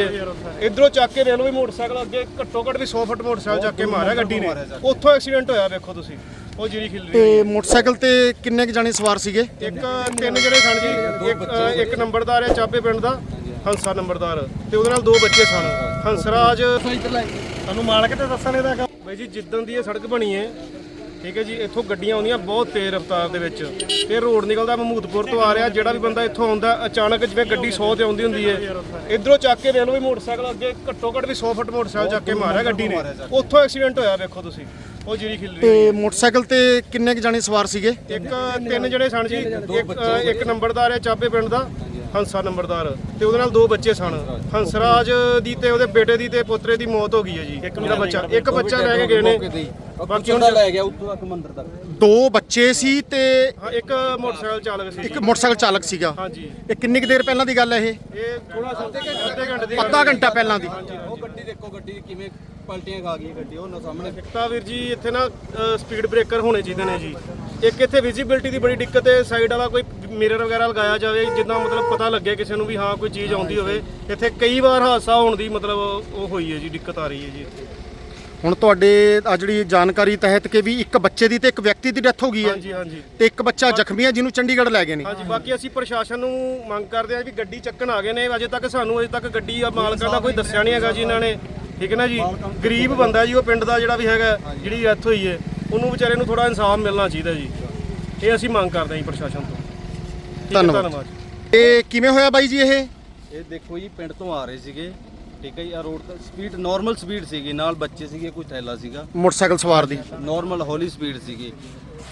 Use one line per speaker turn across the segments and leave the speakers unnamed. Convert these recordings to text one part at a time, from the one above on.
ਹੈ। ਇਧਰੋਂ ਚੱਕ ਕੇ ਰੇਲਵੇ ਮੋਟਰਸਾਈਕਲ ਅੱਗੇ ਘੱਟੋ ਘੱਟ ਵੀ 100 ਫੁੱਟ ਮੋਟਰਸਾਈਕਲ ਚੱਕ ਕੇ ਮਾਰਿਆ ਗੱਡੀ ਨੇ। ਉੱਥੋਂ ਐਕਸੀਡੈਂਟ ਹੋਇਆ ਵੇਖੋ ਤੁਸੀਂ। ਉਹ ਜਿਹੜੀ ਖਿਲ ਰਹੀ
ਤੇ ਮੋਟਰਸਾਈਕਲ ਤੇ ਕਿੰਨੇ ਕੁ ਜਾਣੇ ਸਵਾਰ ਸੀਗੇ?
ਇੱਕ ਤਿੰਨ ਜਿਹੜੇ ਸਨ ਜੀ। ਇੱਕ ਇੱਕ ਨੰਬਰਦਾਰ ਹੈ ਚਾਪੇ ਪਿੰਡ ਦਾ ਹੰਸਾ ਨੰਬਰਦਾਰ। ਤੇ ਉਹਦੇ ਨਾਲ ਦੋ ਬੱਚੇ ਸਨ। ਹੰਸਰਾਜ ਤੁਹਾਨੂੰ ਮਾਲਕ ਤੇ ਦੱਸਣ ਇਹਦਾ ਕੰਮ? ਬਈ ਜੀ ਜਿੱਦਣ ਦੀ ਇਹ ਸੜਕ ਬਣੀ ਹੈ ਠੀਕ ਹੈ ਜੀ ਇੱਥੋਂ ਗੱਡੀਆਂ ਆਉਂਦੀਆਂ ਬਹੁਤ ਤੇਜ਼ ਰਫ਼ਤਾਰ ਦੇ ਵਿੱਚ ਤੇ ਰੋਡ ਨਿਕਲਦਾ ਮਹਮੂਦਪੁਰ ਤੋਂ ਆ ਰਿਹਾ ਜਿਹੜਾ ਵੀ ਬੰਦਾ ਇੱਥੋਂ ਆਉਂਦਾ ਅਚਾਨਕ ਜਿਵੇਂ ਗੱਡੀ 100 ਤੇ ਆਉਂਦੀ ਹੁੰਦੀ ਹੈ ਇਧਰੋਂ ਚੱਕ ਕੇ ਰੇਲਵੇ ਮੋਟਰਸਾਈਕਲ ਅੱਗੇ ਘੱਟੋ ਘੱਟ ਵੀ 100 ਫੁੱਟ ਮੋਟਰਸਾਈਕਲ ਚੱਕ ਕੇ ਮਾਰਿਆ ਗੱਡੀ ਨੇ। ਉੱਥੋਂ ਐਕਸੀਡੈਂਟ ਹੋਇਆ ਵੇਖੋ ਤੁਸੀਂ ਉਹ ਜਿਹੜੀ ਖਿਲ ਰਹੀ
ਤੇ ਮੋਟਰਸਾਈਕਲ ਤੇ ਕਿੰਨੇ ਕੁ ਜਾਣੇ ਸਵਾਰ ਸੀਗੇ?
ਇੱਕ ਤਿੰਨ ਜਿਹੜੇ ਸਨ ਜੀ ਇੱਕ ਨੰਬਰਦਾਰ ਹੈ ਚਾਪੇ ਪਿੰਡ ਦਾ ਹੰਸਾ ਨੰਬਰਦਾਰ ਤੇ ਉਹਦੇ ਨਾਲ ਦੋ ਬੱਚੇ ਸਨ। ਹੰਸਰਾਜ ਦੀ ਤੇ ਉਹਦੇ ਬੇਟੇ ਦੀ ਤੇ ਪੋਤਰੇ ਦੀ ਮੌਤ ਹੋ ਗਈ ਹੈ ਜੀ। ਜਿਹੜਾ ਬੱਚਾ ਇੱਕ ਬੱਚਾ ਰਹਿ ਕੇ ਗਏ ਨੇ। ਬਾਕੀ ਹੁਣ
ਲੈ ਗਿਆ ਉੱਥੋਂ ਤੱਕ ਮੰਦਰ ਤੱਕ।
ਦੋ ਬੱਚੇ ਸੀ ਤੇ
ਹਾਂ, ਇੱਕ ਮੋਟਰਸਾਈਕਲ ਚਾਲਕ ਸੀ।
ਇੱਕ ਮੋਟਰਸਾਈਕਲ ਚਾਲਕ ਸੀਗਾ।
ਹਾਂਜੀ
ਇਹ ਕਿੰਨੀ ਕੁ ਦੇਰ ਪਹਿਲਾਂ ਦੀ ਗੱਲ ਹੈ ਇਹ?
ਇਹ ਥੋੜਾ ਅੱਧੇ ਘੰਟੇ ਅੱਧੇ ਘੰਟੇ ਦੀ
ਅੱਧਾ ਘੰਟਾ ਪਹਿਲਾਂ ਦੀ।
ਉਹ ਗੱਡੀ ਦੇਖੋ ਗੱਡੀ ਕਿਵੇਂ ਪਲਟੀਆਂ ਖਾ ਗਈ ਗੱਡੀ ਉਹ ਨਾ ਸਾਹਮਣੇ।
ਤਾਂ ਵੀਰ ਜੀ ਇੱਥੇ ਨਾ ਸਪੀਡ ਬ੍ਰੇਕਰ ਹੋਣੇ ਚਾਹੀਦੇ ਨੇ ਜੀ। ਇੱਕ ਇੱਥੇ ਵਿਜ਼ਿਬਿਲਟੀ ਦੀ ਬੜੀ ਦਿੱਕਤ ਹੈ ਸਾਈਡ ਵਾਲਾ ਕੋਈ ਮਿਰਰ ਵਗੈਰਾ ਲਗਾਇਆ ਜਾਵੇ ਜਿੱਦਾਂ ਮਤਲਬ ਪਤਾ ਲੱਗੇ ਕਿਸੇ ਨੂੰ ਵੀ ਹਾਂ ਕੋਈ ਚੀਜ਼ ਆਉਂਦੀ ਹੋਵੇ ਇੱਥੇ ਕਈ ਵਾਰ ਹਾਦਸਾ ਹੋਣ ਦੀ ਮਤਲਬ ਉਹ ਹੋਈ ਹੈ ਜੀ ਦਿੱਕਤ ਆ ਰਹੀ ਹੈ ਜੀ ਇੱਥੇ।
ਹੁਣ ਤੁਹਾਡੇ ਆ ਜਿਹੜੀ ਜਾਣਕਾਰੀ ਤਹਿਤ ਕਿ ਵੀ ਇੱਕ ਬੱਚੇ ਦੀ ਤੇ ਇੱਕ ਵਿਅਕਤੀ ਦੀ ਡੈਥ ਹੋ ਗਈ ਹੈ
ਹਾਂਜੀ ਹਾਂਜੀ।
ਤੇ ਇੱਕ ਬੱਚਾ ਜ਼ਖਮੀ ਹੈ ਜਿਹਨੂੰ ਚੰਡੀਗੜ੍ਹ ਲੈ ਗਏ ਨੇ।
ਹਾਂਜੀ ਬਾਕੀ ਅਸੀਂ ਪ੍ਰਸ਼ਾਸਨ ਨੂੰ ਮੰਗ ਕਰਦੇ ਹਾਂ ਵੀ ਗੱਡੀ ਚੱਕਣ ਆ ਗਏ ਨੇ ਅਜੇ ਤੱਕ ਸਾਨੂੰ ਅਜੇ ਤੱਕ ਗੱਡੀ ਆ ਮਾਲਕਾਂ ਦਾ ਕੋਈ ਦੱਸਿਆ ਨਹੀਂ ਹੈਗਾ ਜੀ ਇਹਨਾਂ ਨੇ ਠੀਕ ਹੈ ਨਾ ਜੀ? ਗਰੀਬ ਬੰਦਾ ਜੀ ਉਹ ਪਿੰਡ ਦਾ ਜਿਹੜਾ ਵੀ ਹੈਗਾ ਜਿਹੜੀ ਡੈਥ ਹੋਈ ਹੈ। ਉਹਨੂੰ ਵਿਚਾਰੇ ਨੂੰ ਥੋੜਾ ਇਨਸਾਫ ਮਿਲਣਾ ਚਾਹੀਦਾ ਜੀ। ਇਹ ਅਸੀਂ ਮੰਗ ਕਰਦੇ ਹਾਂ ਜੀ ਪ੍ਰਸ਼ਾਸਨ ਤੋਂ। ਠੀਕ ਹੈ,
ਧੰਨਵਾਦ।
ਧੰਨਵਾਦ
ਇਹ ਕਿਵੇਂ ਹੋਇਆ ਬਾਈ ਜੀ ਇਹ?
ਇਹ ਦੇਖੋ ਜੀ ਪਿੰਡ ਤੋਂ ਆ ਰਹੇ ਸੀਗੇ। ਠੀਕ ਹੈ ਜੀ ਆ ਰੋਡ ਤੇ ਸਪੀਡ ਨਾਰਮਲ ਸਪੀਡ ਸੀਗੀ। ਨਾਲ ਬੱਚੇ ਸੀਗੇ ਕੋਈ ਥੈਲਾ ਸੀਗਾ।
ਮੋਟਰਸਾਈਕਲ ਸਵਾਰ ਦੀ।
ਨਾਰਮਲ ਹੌਲੀ ਸਪੀਡ ਸੀਗੀ।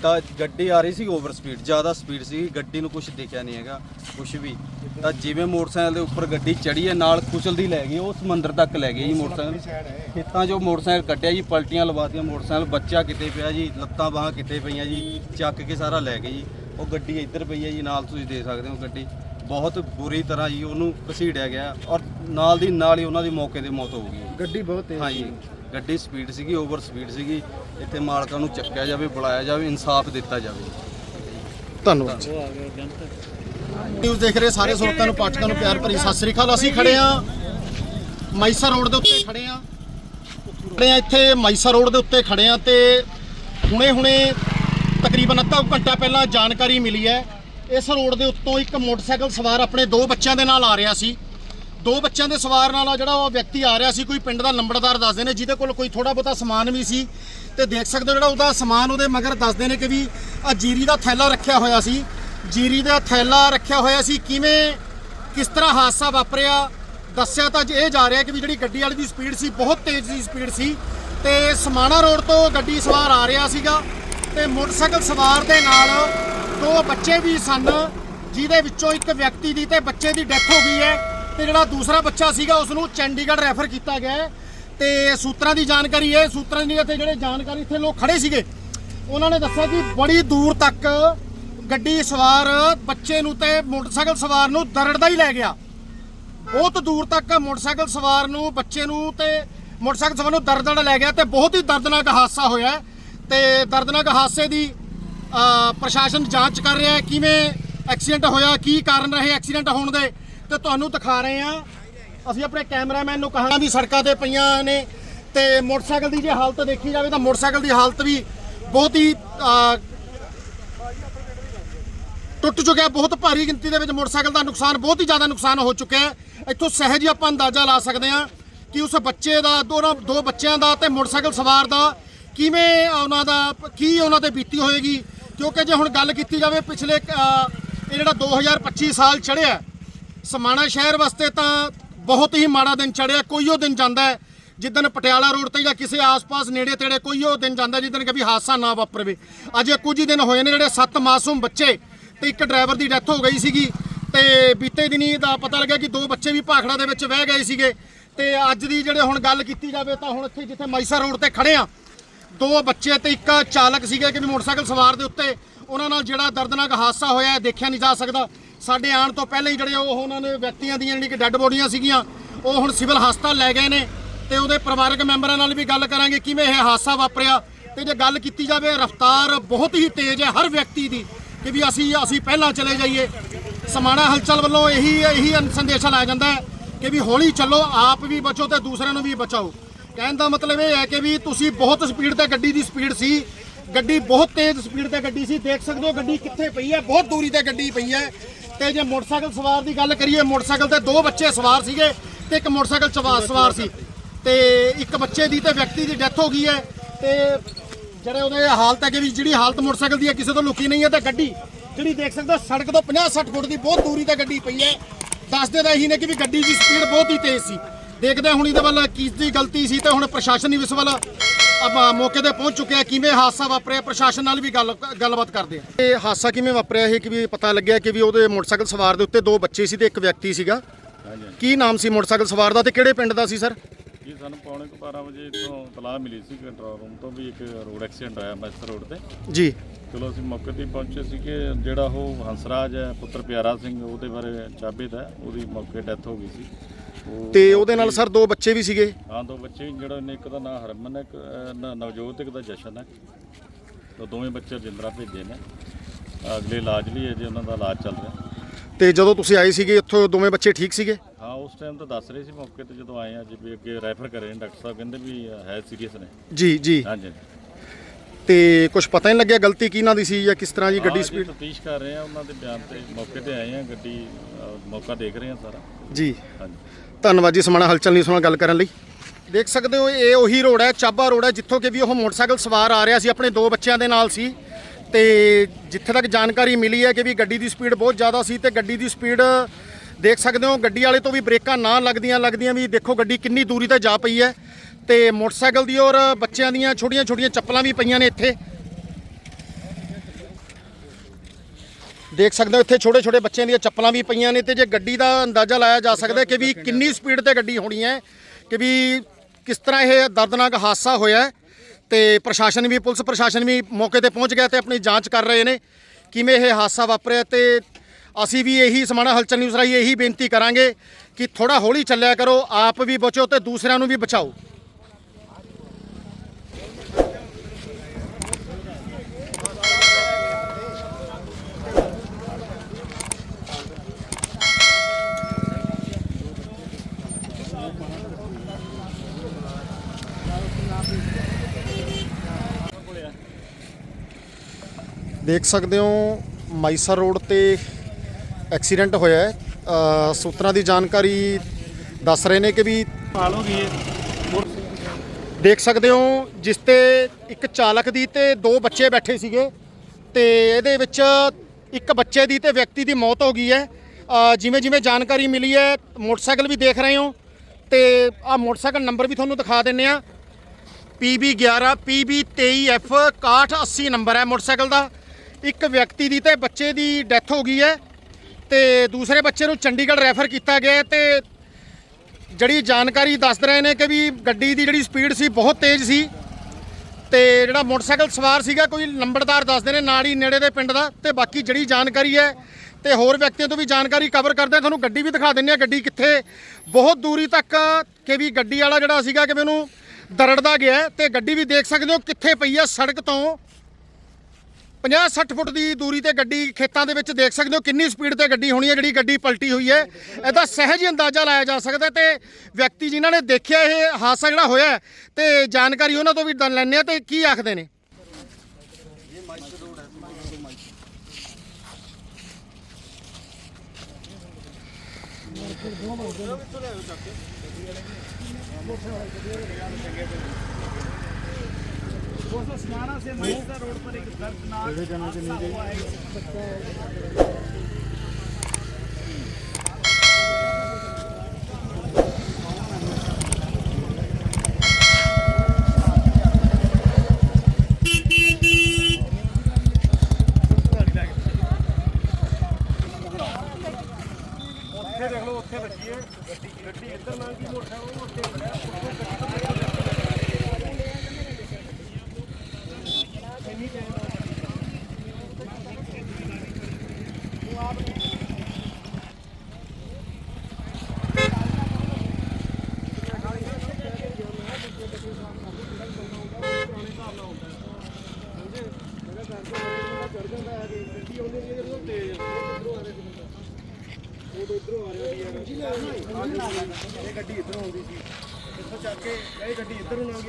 ਤਾਂ ਗੱਡੀ ਆ ਰਹੀ ਸੀ ਓਵਰ ਸਪੀਡ ਜ਼ਿਆਦਾ ਸਪੀਡ ਸੀ ਗੱਡੀ ਨੂੰ ਕੁਝ ਦਿਖਿਆ ਨਹੀਂ ਹੈਗਾ ਕੁਝ ਵੀ। ਤਾਂ ਜਿਵੇਂ ਮੋਟਰਸਾਈਕਲ ਦੇ ਉੱਪਰ ਗੱਡੀ ਚੜੀ ਹੈ ਨਾਲ ਕੁਚਲਦੀ ਲੈ ਗਈ ਉਹ ਸਮੁੰਦਰ ਤੱਕ ਲੈ ਗਈ ਜੀ ਮੋਟਰਸਾਈਕਲ। ਖੇਤਾਂ 'ਚੋਂ ਮੋਟਰਸਾਈਕਲ ਕੱਢਿਆ ਜੀ ਪਲਟੀਆਂ ਲਵਾਤੀਆਂ ਮੋਟਰਸਾਈਕਲ ਬੱਚਾ ਕਿਤੇ ਪਿਆ ਜੀ ਲੱਤਾਂ ਬਾਹਾਂ ਕਿਤੇ ਪਈਆਂ ਜੀ ਚੱਕ ਕੇ ਸਾਰਾ ਲੈ ਗਏ ਜੀ। ਉਹ ਗੱਡੀ ਇੱਧਰ ਪਈ ਹੈ ਜੀ ਨਾਲ ਤੁਸੀਂ ਦੇਖ ਸਕਦੇ ਹੋ ਗੱਡੀ। ਬਹੁਤ ਬੁਰੀ ਤਰ੍ਹਾਂ ਜੀ ਉਹਨੂੰ ਘਸੀੜਿਆ ਗਿਆ ਔਰ ਨਾਲ ਦੀ ਨਾਲ ਹੀ ਉਹਨਾਂ ਦੀ ਮੌਕੇ ਤੇ ਮੌਤ ਹੋ ਗਈ।
ਗੱਡੀ ਬਹੁਤ
ਹਾਂਜੀ। ਗੱਡੀ ਸਪੀਡ ਸੀਗੀ ਓਵਰ ਸਪੀਡ ਸੀਗੀ। ਇੱਥੇ ਮਾਲਕਾਂ ਨੂੰ ਚੱਕਿਆ ਜਾਵੇ ਬੁਲਾਇਆ ਜਾਵੇ ਇਨਸਾਫ ਦਿੱਤਾ ਜਾਵੇ।
ਧੰਨਵਾਦ ਨਿਊਜ਼ ਦੇਖ ਰਹੇ ਸਾਰੇ ਸਰੋਤਿਆਂ ਨੂੰ ਪਾਠਕਾਂ ਨੂੰ ਪਿਆਰ ਭਰੀ ਸਤਿ ਸ੍ਰੀ ਅਕਾਲ। ਅਸੀਂ ਖੜੇ ਆ ਮਾਈਸਾ ਰੋਡ ਦੇ ਉੱਤੇ ਖੜੇ ਆ ਖੜੇ ਆ ਇੱਥੇ ਮਾਈਸਾ ਰੋਡ ਦੇ ਉੱਤੇ ਖੜੇ ਆ ਤੇ ਹੁਣੇ ਹੁਣੇ ਤਕਰੀਬਨ ਅੱਧਾ ਕੁ ਘੰਟਾ ਪਹਿਲਾਂ ਜਾਣਕਾਰੀ ਮਿਲੀ ਹੈ। ਇਸ ਰੋਡ ਦੇ ਉੱਤੋਂ ਇੱਕ ਮੋਟਰਸਾਈਕਲ ਸਵਾਰ ਆਪਣੇ ਦੋ ਬੱਚਿਆਂ ਦੇ ਨਾਲ ਆ ਰਿਹਾ ਸੀ। ਦੋ ਬੱਚਿਆਂ ਦੇ ਸਵਾਰ ਨਾਲ ਆ ਜਿਹੜਾ ਉਹ ਵਿਅਕਤੀ ਆ ਰਿਹਾ ਸੀ, ਕੋਈ ਪਿੰਡ ਦਾ ਲੰਬੜਦਾਰ ਦੱਸਦੇ ਨੇ, ਜਿਹਦੇ ਕੋਲ ਕੋਈ ਥੋੜਾ ਬਹੁਤਾ ਸਮਾਨ ਵੀ ਸੀ। ਤੇ ਦੇਖ ਸਕਦੇ ਹੋ ਜਿਹੜਾ ਉਹਦਾ ਸਮਾਨ ਉਹਦੇ ਮਗਰ ਦੱਸਦੇ ਨੇ ਕਿ ਵੀ ਆ ਜੀਰੀ ਦਾ ਥੈਲਾ ਰੱਖਿਆ ਹੋਇਆ ਸੀ। ਜੀਰੀ ਦਾ ਥੈਲਾ ਰੱਖਿਆ ਹੋਇਆ ਸੀ, ਕਿਵੇਂ, ਕਿਸ ਤਰ੍ਹਾਂ ਹਾਦਸਾ ਵਾਪਰਿਆ? ਦੱਸਿਆ ਤਾਂ ਇਹ ਜਾ ਰਿਹਾ ਕਿ ਵੀ ਜਿਹੜੀ ਗੱਡੀ ਵਾਲੀ ਦੀ ਸਪੀਡ ਸੀ, ਬਹੁਤ ਤੇਜ਼ ਦੀ ਸਪੀਡ ਸੀ। ਤੇ ਸਮਾਣਾ ਰੋਡ ਤੋਂ ਗੱਡੀ ਸਵਾਰ ਆ ਰਿਹਾ ਸੀਗਾ ਤੇ ਮੋਟਰਸਾਈਕਲ ਸਵਾਰ ਦੇ ਨਾਲ ਦੋ ਬੱਚੇ ਵੀ ਸਨ, ਜਿਹਦੇ ਵਿੱਚੋਂ ਇੱਕ ਵਿਅਕਤੀ ਦੀ ਤੇ ਬੱਚੇ ਦੀ ਡੈਥ ਹੋ ਗਈ ਹੈ। ਤੇ ਜਿਹੜਾ ਦੂਸਰਾ ਬੱਚਾ ਸੀਗਾ ਉਸ ਨੂੰ ਚੰਡੀਗੜ੍ਹ ਰੈਫਰ ਕੀਤਾ ਗਿਆ ਹੈ। ਤੇ ਸੂਤਰਾਂ ਦੀ ਜਾਣਕਾਰੀ ਹੈ ਸੂਤਰਾਂ ਦੀ ਇੱਥੇ ਜਿਹੜੇ ਜਾਣਕਾਰੀ ਇੱਥੇ ਲੋਕ ਖੜੇ ਸੀਗੇ, ਉਹਨਾਂ ਨੇ ਦੱਸਿਆ ਕਿ ਬੜੀ ਦੂਰ ਤੱਕ ਗੱਡੀ ਸਵਾਰ ਬੱਚੇ ਨੂੰ ਤੇ ਮੋਟਰਸਾਈਕਲ ਸਵਾਰ ਨੂੰ ਦਰੜਦਾ ਹੀ ਲੈ ਗਿਆ। ਬਹੁਤ ਦੂਰ ਤੱਕ ਮੋਟਰਸਾਈਕਲ ਸਵਾਰ ਨੂੰ, ਬੱਚੇ ਨੂੰ ਤੇ ਮੋਟਰਸਾਈਕਲ ਸਵਾਰ ਨੂੰ ਦਰਦੜਾ ਲੈ ਗਿਆ ਤੇ ਬਹੁਤ ਹੀ ਦਰਦਨਾਕ ਹਾਦਸਾ ਹੋਇਆ ਹੈ। ਤੇ ਦਰਦਨਾਕ ਹਾਦਸੇ ਦੀ ਪ੍ਰਸ਼ਾਸਨ ਜਾਂਚ ਕਰ ਰਿਹਾ ਹੈ, ਕਿਵੇਂ ਐਕਸੀਡੈਂਟ ਹੋਇਆ, ਕੀ ਕਾਰਨ ਰਹੇ ਐਕਸੀਡੈਂਟ ਹੋਣ ਦੇ। ਤੇ ਤੁਹਾਨੂੰ ਦਿਖਾ ਰਹੇ ਹਾਂ। ਅਸੀਂ ਆਪਣੇ ਕੈਮਰਾਮੈਨ ਨੂੰ ਕਹਾਂਗਾ ਵੀ ਸੜਕਾਂ ਤੇ ਪਈਆਂ ਨੇ ਤੇ ਮੋਟਰਸਾਈਕਲ ਦੀ ਜੇ ਹਾਲਤ ਦੇਖੀ ਜਾਵੇ ਤਾਂ ਮੋਟਰਸਾਈਕਲ ਦੀ ਹਾਲਤ ਵੀ ਬਹੁਤ ਹੀ ਟੁੱਟ ਚੁੱਕਿਆ, ਬਹੁਤ ਭਾਰੀ ਗਿਣਤੀ ਦੇ ਵਿੱਚ ਮੋਟਰਸਾਈਕਲ ਦਾ ਨੁਕਸਾਨ, ਬਹੁਤ ਹੀ ਜ਼ਿਆਦਾ ਨੁਕਸਾਨ ਹੋ ਚੁੱਕਿਆ ਹੈ। ਇੱਥੋਂ ਸਹਿਜ ਹੀ ਆਪਾਂ ਅੰਦਾਜ਼ਾ ਲਾ ਸਕਦੇ ਹਾਂ ਕਿ ਉਸ ਬੱਚੇ ਦਾ, ਦੋਨੋਂ, ਦੋ ਬੱਚਿਆਂ ਦਾ ਤੇ ਮੋਟਰਸਾਈਕਲ ਸਵਾਰ ਦਾ ਕਿਵੇਂ ਉਹਨਾਂ ਦਾ, ਕੀ ਉਹਨਾਂ ਤੇ ਬੀਤੀ ਹੋਏਗੀ। ਕਿਉਂਕਿ ਜੇ ਹੁਣ ਗੱਲ ਕੀਤੀ ਜਾਵੇ, ਪਿਛਲੇ ਇਹ ਜਿਹੜਾ 2025 ਸਾਲ ਚੜ੍ਹਿਆ ਸਮਾਣਾ ਸ਼ਹਿਰ ਵਾਸਤੇ ਤਾਂ ਬਹੁਤ ਹੀ ਮਾੜਾ ਦਿਨ ਚੜਿਆ, ਕੋਈ ਉਹ ਦਿਨ ਜਾਂਦਾ ਹੈ ਜਿੱਦਨ ਪਟਿਆਲਾ ਰੋਡ ਤੇ ਜਾਂ ਕਿਸੇ ਆਸ-ਪਾਸ ਨੇੜੇ ਤੇੜੇ ਕੋਈ ਉਹ ਦਿਨ ਜਾਂਦਾ ਜਿੱਦਨ ਕਦੀ ਹਾਦਸਾ ਨਾ ਵਾਪਰਵੇ। ਅਜੇ ਕੁਝ ਹੀ ਦਿਨ ਹੋਏ ਨੇ ਜਿਹੜੇ ਸੱਤ ਮਾਸੂਮ ਬੱਚੇ ਤੇ ਇੱਕ ਡਰਾਈਵਰ ਦੀ ਡੈਥ ਹੋ ਗਈ ਸੀਗੀ ਤੇ ਬੀਤੇ ਦਿਨੀ ਦਾ ਪਤਾ ਲੱਗਿਆ ਕਿ ਦੋ ਬੱਚੇ ਵੀ ਭਾਖੜਾ ਦੇ ਵਿੱਚ ਵਹਿ ਗਏ ਸੀਗੇ। ਤੇ ਅੱਜ ਦੀ ਜਿਹੜੇ ਹੁਣ ਗੱਲ ਕੀਤੀ ਜਾਵੇ ਤਾਂ ਹੁਣ ਇੱਥੇ ਜਿੱਥੇ ਮਾਈਸਾ ਰੋਡ ਤੇ ਖੜੇ ਆ, ਦੋ ਬੱਚੇ ਤੇ ਇੱਕ ਚਾਲਕ ਸੀਗੇ ਕਿ ਵੀ ਮੋਟਰਸਾਈਕਲ ਸਵਾਰ ਦੇ ਉੱਤੇ। ਉਹਨਾਂ ਨਾਲ ਜਿਹੜਾ ਦਰਦਨਾਕ ਹਾਦਸਾ ਹੋਇਆ ਦੇਖਿਆ ਨਹੀਂ ਜਾ ਸਕਦਾ। ਸਾਡੇ ਆਉਣ ਤੋਂ ਪਹਿਲਾਂ ਹੀ ਜਿਹੜੇ ਉਹ ਉਹਨਾਂ ਨੇ ਵਿਅਕਤੀਆਂ ਦੀਆਂ ਜਿਹੜੀ ਕਿ ਡੈੱਡ ਬੋਡੀਆਂ ਸੀਗੀਆਂ, ਉਹ ਹੁਣ ਸਿਵਲ ਹਸਪਤਾਲ ਲੈ ਗਏ ਨੇ ਤੇ ਉਹਦੇ ਪਰਿਵਾਰਕ ਮੈਂਬਰਾਂ ਨਾਲ ਵੀ ਗੱਲ ਕਰਾਂਗੇ ਕਿਵੇਂ ਇਹ ਹਾਦਸਾ ਵਾਪਰਿਆ ਤੇ ਜੇ ਗੱਲ ਕੀਤੀ ਜਾਵੇ, ਰਫ਼ਤਾਰ ਬਹੁਤ ਹੀ ਤੇਜ਼ ਹੈ ਹਰ ਵਿਅਕਤੀ ਦੀ ਕਿ ਵੀ ਅਸੀਂ ਅਸੀਂ ਪਹਿਲਾਂ ਚਲੇ ਜਾਈਏ। ਸਮਾਣਾ ਹਲਚਲ ਵੱਲੋਂ ਇਹੀ ਇਹੀ ਸੰਦੇਸ਼ ਲਾਇਆ ਜਾਂਦਾ ਹੈ ਕਿ ਵੀ ਹੌਲੀ ਚੱਲੋ, ਆਪ ਵੀ ਬਚੋ ਤੇ ਦੂਸਰਿਆਂ ਨੂੰ ਵੀ ਬਚਾਓ। ਕਹਿਣ ਦਾ ਮਤਲਬ ਇਹ ਹੈ ਕਿ ਵੀ ਤੁਸੀਂ ਬਹੁਤ ਸਪੀਡ ਤੇ ਗੱਡੀ ਦੀ ਸਪੀਡ ਸੀ, ਗੱਡੀ ਬਹੁਤ ਤੇਜ਼ ਸਪੀਡ ਤੇ ਗੱਡੀ ਸੀ, ਦੇਖ ਸਕਦੇ ਹੋ ਗੱਡੀ ਕਿੱਥੇ ਪਈ ਹੈ, ਬਹੁਤ ਦੂਰੀ ਤੇ ਗੱਡੀ ਪਈ ਹੈ। ਤੇ ਜੇ ਮੋਟਰਸਾਈਕਲ ਸਵਾਰ ਦੀ ਗੱਲ ਕਰੀਏ ਮੋਟਰਸਾਈਕਲ ਤੇ ਦੋ ਬੱਚੇ ਸਵਾਰ ਸੀਗੇ ਤੇ ਇੱਕ ਮੋਟਰਸਾਈਕਲ ਚਵਾ ਸਵਾਰ ਸੀ। ਤੇ ਇੱਕ ਬੱਚੇ ਦੀ ਤੇ ਵਿਅਕਤੀ ਦੀ ਡੈਥ ਹੋ ਗਈ ਹੈ ਤੇ ਜਿਹੜੇ ਉਹਦੇ ਹਾਲਤ ਹੈ ਕਿ ਵੀ ਜਿਹੜੀ ਹਾਲਤ ਮੋਟਰਸਾਈਕਲ ਦੀ ਹੈ ਕਿਸੇ ਤੋਂ ਲੁਕੀ ਨਹੀਂ ਹੈ ਤੇ ਗੱਡੀ ਜਿਹੜੀ ਦੇਖ ਸਕਦੇ ਹੋ ਸੜਕ ਤੋਂ 50 60 ਫੁੱਟ ਦੀ ਬਹੁਤ ਦੂਰੀ ਤੇ ਗੱਡੀ ਪਈ ਹੈ। ਦੱਸਦੇ ਤਾਂ ਇਹੀ ਨੇ ਕਿ ਵੀ ਗੱਡੀ ਦੀ ਸਪੀਡ ਬਹੁਤ ਹੀ ਤੇਜ਼ ਸੀ। ਦੇਖਦੇ ਹਾਂ ਹੁਣ ਇਹਦੇ ਵੱਲ ਕਿਸ ਦੀ ਗਲਤੀ ਸੀ ਤੇ ਹੁਣ ਪ੍ਰਸ਼ਾਸਨ ਹੀ ਇਸ ਵੱਲ ਅਬ ਮੌਕੇ ਤੇ ਪਹੁੰਚ ਚੁੱਕਿਆ ਕਿਵੇਂ ਹਾਦਸਾ ਵਾਪਰਿਆ? ਪ੍ਰਸ਼ਾਸਨ ਨਾਲ ਵੀ ਗੱਲ ਗੱਲਬਾਤ ਕਰਦੇ ਆ ਇਹ ਹਾਦਸਾ ਕਿਵੇਂ ਵਾਪਰਿਆ? ਇਹ ਕਿ ਵੀ ਪਤਾ ਲੱਗਿਆ ਕਿ ਵੀ ਉਹਦੇ ਮੋਟਰਸਾਈਕਲ ਸਵਾਰ ਦੇ ਉੱਤੇ ਦੋ ਬੱਚੇ ਸੀ ਤੇ ਇੱਕ ਵਿਅਕਤੀ ਸੀਗਾ। ਕੀ ਨਾਮ ਸੀ ਮੋਟਰਸਾਈਕਲ ਸਵਾਰ ਦਾ ਤੇ ਕਿਹੜੇ ਪਿੰਡ ਦਾ ਸੀ ਸਰ?
ਜੀ ਸਾਨੂੰ ਪੌਣੇ ਕੁ 12 ਵਜੇ ਇੱਥੋਂ ਤਲਾਹ ਮਿਲੀ ਸੀ ਕੰਟਰੋਲ ਰੂਮ ਤੋਂ ਵੀ ਇੱਕ ਰੋਡ ਐਕਸੀਡੈਂਟ ਹੋਇਆ ਮੈਸਰ ਰੋਡ ਤੇ।
ਜੀ।
ਚਲੋ ਅਸੀਂ ਮੌਕੇ ਤੇ ਪਹੁੰਚੇ ਸੀ ਕਿ ਜਿਹੜਾ ਉਹ ਹੰਸਰਾਜ ਹੈ ਪੁੱਤਰ ਪਿਆਰਾ ਸਿੰਘ ਉਹਦੇ ਬਾਰੇ ਚਾਬੇ ਦਾ ਉਹਦੀ ਮੌਕੇ ਡੈਥ ਹੋ ਗਈ ਸੀ।
ਤੇ ਉਹਦੇ ਨਾਲ ਸਰ ਦੋ ਬੱਚੇ ਵੀ ਸੀਗੇ।
ਹਾਂ ਦੋ ਬੱਚੇ ਜਿਹੜਾ ਨੇ ਇੱਕ ਦਾ ਨਾਮ ਹਰਮਨ ਹੈ ਇੱਕ ਅਹ, ਨ- ਨਵਜੋਤ ਇੱਕ ਦਾ ਜਸ਼ਨ ਹੈ। ਉਹ ਦੋਵੇਂ ਬੱਚੇ ਰਜਿੰਦਰਾ ਭੇਜੇ ਨੇ। ਅਗਲੇ ਇਲਾਜ ਲਈ ਹੈ ਜੀ ਉਹਨਾਂ ਦਾ ਇਲਾਜ ਚੱਲ ਰਿਹਾ।
ਤੇ ਜਦੋਂ ਤੁਸੀਂ ਆਏ ਸੀਗੇ ਇੱਥੋਂ ਦੋਵੇਂ ਬੱਚੇ ਠੀਕ ਸੀਗੇ?
ਹਾਂ ਉਸ ਟਾਈਮ ਤਾਂ ਦੱਸ ਰਹੇ ਸੀ ਮੌਕੇ ਤੇ ਜਦੋਂ ਆਏ ਆ ਜੀ ਵੀ ਅੱਗੇ ਰੈਫਰ ਕਰੇ ਨੇ ਡਾਕਟਰ ਸਾਹਿਬ ਕਹਿੰਦੇ ਵੀ ਹੈ ਸੀਰੀਅਸ ਨੇ।
ਜੀ ਜੀ।
ਹਾਂਜੀ।
ਤੇ ਕੁਝ ਪਤਾ ਨਹੀਂ ਲੱਗਿਆ ਗਲਤੀ ਕਿਹਨਾਂ ਦੀ ਸੀ ਜਾਂ ਕਿਸ ਤਰ੍ਹਾਂ ਜੀ ਗੱਡੀ ਸਪੀਡ
ਤਫਤੀਸ਼ ਕਰ ਰਹੇ ਆ ਉਹਨਾਂ ਦੇ ਬਿਆਨ ਤੇ ਮੌਕੇ ਤੇ ਆਏ ਆ ਗੱਡੀ ਮੌਕਾ ਦੇਖ ਰਹੇ ਆ ਸਾਰਾ।
ਜੀ।
ਹਾਂਜੀ।
ਧੰਨਵਾਦ ਜੀ ਸਮਾਣਾ ਹਲਚਲ ਨਿਊਜ਼ ਨਾਲ ਗੱਲ ਕਰਨ ਲਈ। ਦੇਖ ਸਕਦੇ ਹੋ, ਇਹ ਉਹੀ ਰੋਡ ਹੈ, ਚਾਬਾ ਰੋਡ ਹੈ, ਜਿੱਥੋਂ ਕਿ ਵੀ ਉਹ ਮੋਟਰਸਾਈਕਲ ਸਵਾਰ ਆ ਰਿਹਾ ਸੀ, ਆਪਣੇ ਦੋ ਬੱਚਿਆਂ ਦੇ ਨਾਲ ਸੀ। ਤੇ ਜਿੱਥੇ ਤੱਕ ਜਾਣਕਾਰੀ ਮਿਲੀ ਹੈ ਕਿ ਵੀ ਗੱਡੀ ਦੀ ਸਪੀਡ ਬਹੁਤ ਜ਼ਿਆਦਾ ਸੀ ਤੇ ਗੱਡੀ ਦੀ ਸਪੀਡ ਦੇਖ ਸਕਦੇ ਹੋ, ਗੱਡੀ ਵਾਲੇ ਤੋਂ ਵੀ ਬ੍ਰੇਕਾਂ ਨਾ ਲੱਗਦੀਆਂ ਲੱਗਦੀਆਂ ਵੀ ਦੇਖੋ ਗੱਡੀ ਕਿੰਨੀ ਦੂਰੀ ਤੇ ਜਾ ਪਈ ਹੈ। ਤੇ ਮੋਟਰਸਾਈਕਲ ਦੀ ਔਰ ਬੱਚਿਆਂ ਦੀਆਂ ਛੋਟੀਆਂ ਛੋਟੀਆਂ ਚੱਪਲਾਂ ਵੀ ਪਈਆਂ ਨੇ ਇੱਥੇ। ਦੇਖ ਸਕਦੇ ਹੋ ਇੱਥੇ ਛੋਟੇ ਛੋਟੇ ਬੱਚਿਆਂ ਦੀਆਂ ਚੱਪਲਾਂ ਵੀ ਪਈਆਂ ਨੇ ਤੇ ਜੇ ਗੱਡੀ ਦਾ ਅੰਦਾਜ਼ਾ ਲਾਇਆ ਜਾ ਸਕਦਾ ਕਿ ਵੀ ਕਿੰਨੀ ਸਪੀਡ ਤੇ ਗੱਡੀ ਹੋਣੀ ਹੈ ਕਿ ਵੀ ਕਿਸ ਤਰ੍ਹਾਂ ਇਹ ਦਰਦਨਾਕ ਹਾਦਸਾ ਹੋਇਆ ਹੈ ਤੇ ਪ੍ਰਸ਼ਾਸਨ ਵੀ, ਪੁਲਿਸ ਪ੍ਰਸ਼ਾਸਨ ਵੀ ਮੌਕੇ ਤੇ ਪਹੁੰਚ ਗਿਆ ਤੇ ਆਪਣੀ ਜਾਂਚ ਕਰ ਰਹੇ ਨੇ ਕਿਵੇਂ ਇਹ ਹਾਦਸਾ ਵਾਪਰਿਆ ਤੇ ਅਸੀਂ ਵੀ ਇਹੀ ਸਮਾਣਾ ਹਲਚਲ ਨਿਊਜ਼ ਰਾਹੀਂ ਇਹੀ ਬੇਨਤੀ ਕਰਾਂਗੇ ਕਿ ਥੋੜਾ ਹੌਲੀ ਚੱਲਿਆ ਕਰੋ, ਆਪ ਵੀ ਬਚੋ ਤੇ ਦੂਸਰਿਆਂ ਨੂੰ ਵੀ ਬਚਾਓ। ਦੇਖ ਸਕਦੇ ਹੋ ਮਾਈਸਰ ਰੋਡ ਤੇ ਐਕਸੀਡੈਂਟ ਹੋਇਆ ਹੈ। ਸੂਤਰਾਂ ਦੀ ਜਾਣਕਾਰੀ ਦੱਸ ਰਹੇ ਨੇ ਕਿ ਵੀ ਦੇਖ ਸਕਦੇ ਹੋ, ਜਿਸ ਤੇ ਇੱਕ ਚਾਲਕ ਦੀ ਤੇ ਦੋ ਬੱਚੇ ਬੈਠੇ ਸੀਗੇ ਤੇ ਇਹਦੇ ਵਿੱਚ ਇੱਕ ਬੱਚੇ ਦੀ ਤੇ ਵਿਅਕਤੀ ਦੀ ਮੌਤ ਹੋ ਗਈ ਹੈ। ਜਿਵੇਂ ਜਿਵੇਂ ਜਾਣਕਾਰੀ ਮਿਲੀ ਹੈ, ਮੋਟਰਸਾਈਕਲ ਵੀ ਦੇਖ ਰਹੇ ਹੋ ਤੇ ਆ ਮੋਟਰਸਾਈਕਲ ਨੰਬਰ ਵੀ ਤੁਹਾਨੂੰ ਦਿਖਾ ਦਿੰਨੇ ਆ PB 11 PB 23F 6180 ਨੰਬਰ ਹੈ ਮੋਟਰਸਾਈਕਲ ਦਾ। ਇੱਕ ਵਿਅਕਤੀ ਦੀ ਤੇ ਬੱਚੇ ਦੀ ਡੈਥ ਹੋ ਗਈ ਹੈ ਤੇ ਦੂਸਰੇ ਬੱਚੇ ਨੂੰ ਚੰਡੀਗੜ੍ਹ ਰੈਫਰ ਕੀਤਾ ਗਿਆ ਹੈ ਤੇ ਜਿਹੜੀ ਜਾਣਕਾਰੀ ਦੱਸ ਰਹੇ ਨੇ ਕਿ ਵੀ ਗੱਡੀ ਦੀ ਜਿਹੜੀ ਸਪੀਡ ਸੀ ਬਹੁਤ ਤੇਜ਼ ਸੀ ਤੇ ਜਿਹੜਾ ਮੋਟਰਸਾਈਕਲ ਸਵਾਰ ਸੀਗਾ, ਕੋਈ ਲੰਬੜਦਾਰ ਦੱਸਦੇ ਨੇ ਨਾਲ ਹੀ ਨੇੜੇ ਦੇ ਪਿੰਡ ਦਾ ਤੇ ਬਾਕੀ ਜਿਹੜੀ ਜਾਣਕਾਰੀ ਹੈ ਤੇ ਹੋਰ ਵਿਅਕਤੀਆਂ ਤੋਂ ਵੀ ਜਾਣਕਾਰੀ ਕਵਰ ਕਰਦੇ ਹਾਂ। ਤੁਹਾਨੂੰ ਗੱਡੀ ਵੀ ਦਿਖਾ ਦਿੰਨੇ ਆ ਗੱਡੀ ਕਿੱਥੇ, ਬਹੁਤ ਦੂਰੀ ਤੱਕ ਕਿ ਵੀ ਗੱਡੀ ਵਾਲਾ ਜਿਹੜਾ ਸੀਗਾ ਕਿ ਮੈਨੂੰ ਦਰੜਦਾ ਗਿਆ ਹੈ ਤੇ ਗੱਡੀ ਵੀ ਦੇਖ ਸਕਦੇ ਹੋ ਕਿੱਥੇ ਪਈ ਆ ਸੜਕ ਤੋਂ 50 60 ਫੁੱਟ ਦੀ ਦੂਰੀ ਤੇ ਗੱਡੀ ਖੇਤਾਂ ਦੇ ਵਿੱਚ ਦੇਖ ਸਕਦੇ ਹੋ ਕਿੰਨੀ ਸਪੀਡ ਤੇ ਗੱਡੀ ਹੋਣੀ ਹੈ ਜਿਹੜੀ ਗੱਡੀ ਪਲਟੀ ਹੋਈ ਹੈ। ਇਹਦਾ ਸਹਿਜ ਹੀ ਅੰਦਾਜ਼ਾ ਲਾਇਆ ਜਾ ਸਕਦਾ ਹੈ ਤੇ ਵਿਅਕਤੀ ਜਿਨ੍ਹਾਂ ਨੇ ਦੇਖਿਆ ਇਹ ਹਾਦਸਾ ਜਿਹੜਾ ਹੋਇਆ ਹੈ, ਤੇ ਜਾਣਕਾਰੀ ਉਹਨਾਂ ਤੋਂ ਵੀ ਦ- ਲੈਂਦੇ ਆ ਤੇ ਕੀ ਆਖਦੇ ਨੇ?
ਉੱਥੇ ਦੇਖ ਲਓ, ਉੱਥੇ ਲੱਗੀ ਹੈ। ਗੱਡੀ ਗੱਡੀ ਇੱਧਰ ਲੰਘ ਗਈ ਮੋਟਰਸਾਈਕਲ ਉਹ ਉੱਥੇ ਖੜਿਆ ਉੱਥੋਂ ਗੱਡੀ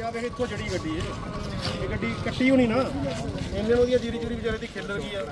ਆ ਵੇ ਇੱਥੋਂ ਜੜੀ ਗੱਡੀ ਇਹ ਇਹ ਗੱਡੀ ਕੱਟੀ ਹੋਣੀ ਨਾ। ਇੰਨੇ ਉਹਦੀ ਜੀਰੀ ਜੂਰੀ ਵਿਚਾਰੇ ਦੀ ਖਿੱਲਰ ਗਈ ਆ।